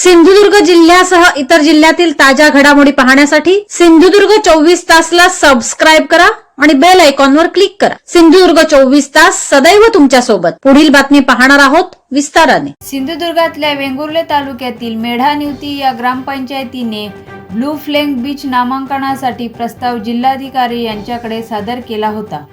सिंधुदुर्ग जिल्ह्यासह इतर जिल्ह्यातील ताज्या घडामोडी पाहण्यासाठी सिंधुदुर्ग चोवीस तासला सबस्क्राईब करा आणि बेल आयकॉनवर क्लिक करा. सिंधुदुर्ग चोवीस तास सदैव तुमच्यासोबत पुढील बातमी पाहणार आहोत विस्ताराने. सिंधुदुर्गातल्या वेंगुर्ले तालुक्यातील मेढा निवती या ग्रामपंचायतीने ब्लू फ्लेंग बीच नामांकनासाठी प्रस्ताव जिल्हाधिकारी यांच्याकडे सादर केला होता.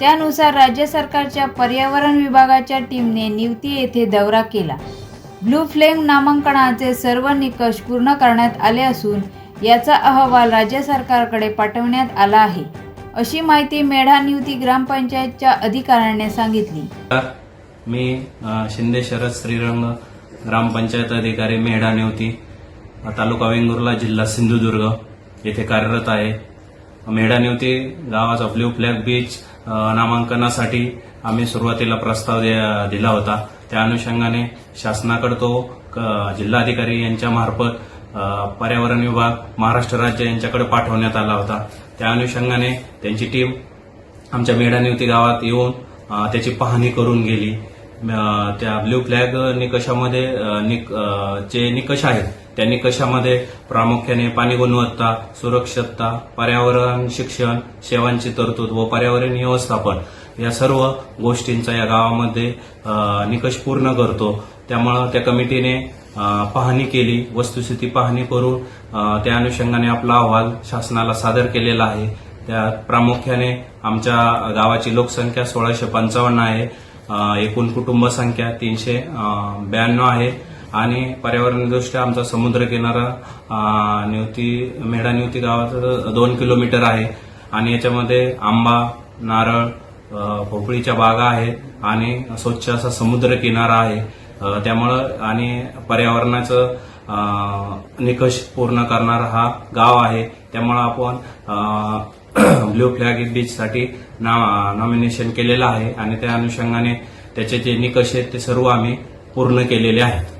त्यानुसार राज्य सरकारच्या पर्यावरण विभागाच्या टीमने निवती येथे दौरा केला. ब्लू फ्लेम नामांकनाचे सर्व निकष पूर्ण करण्यात आले असून याचा अहवाल राज्य सरकारकडे पाठवण्यात आला आहे. अशी माहिती मेढा नियुती ग्रामपंचायतच्या अधिकाऱ्याने सांगितली. मी शिंदे शरद श्रीरंग ग्रामपंचायत अधिकारी मेढा नियुती तालुका वेंगुर्ला जिल्हा सिंधुदुर्ग येथे कार्यरत आहे. मेढा नियुती गावाचा ब्ल्यू फ्लॅग बीच नामांकनासाठी आम्ही सुरुवातीला प्रस्ताव दिला होता. त्या अनुषंगाने शासनाकडे तो क- जिल्हाधिकारी यांच्या मार्फत पर्यावरण विभाग महाराष्ट्र राज्य यांच्याकडे पाठवण्यात आला होता. त्या अनुषंगाने त्यांची टीम आमच्या मेढानिवती गावात येऊन त्याची पाहणी करून गेली. त्या ब्ल्यू फ्लॅग निकषामध्ये निक- जे निकष आहेत त्यांनी निकषामध्ये प्रामुख्याने पाणी गुणवत्ता सुरक्षितता पर्यावरण शिक्षण सेवांची तरतूद व पर्यावरण व्यवस्थापन या सर्व गोष्टींचा या गावामध्ये निकष पूर्ण करतो. त्यामुळं त्या कमिटीने पाहणी केली वस्तुस्थिती पाहणी करून त्या अनुषंगाने आपला अहवाल शासनाला सादर केलेला आहे. त्यात प्रामुख्याने आमच्या गावाची लोकसंख्या सोळाशे पंचावन्न आहे. एकूण कुटुंब संख्या तीनशे ब्याण्णव आहे. आणि पर्यावरणदृष्ट्या आमचा समुद्र किनारा अ, निवती मेढा निवती गावाचं दोन किलोमीटर आहे. आणि याच्यामध्ये आंबा नारळ भोपळीच्या बागा आहेत आणि स्वच्छ असा समुद्र किनारा आहे. त्यामुळं आणि पर्यावरणाचं निकष पूर्ण करणारा हा गाव आहे. त्यामुळं आपण ब्ल्यू फ्लॅग बीचसाठी ना नॉमिनेशन केलेलं आहे. आणि त्या अनुषंगाने त्याचे जे निकष आहेत ते सर्व आम्ही पूर्ण केलेले आहेत.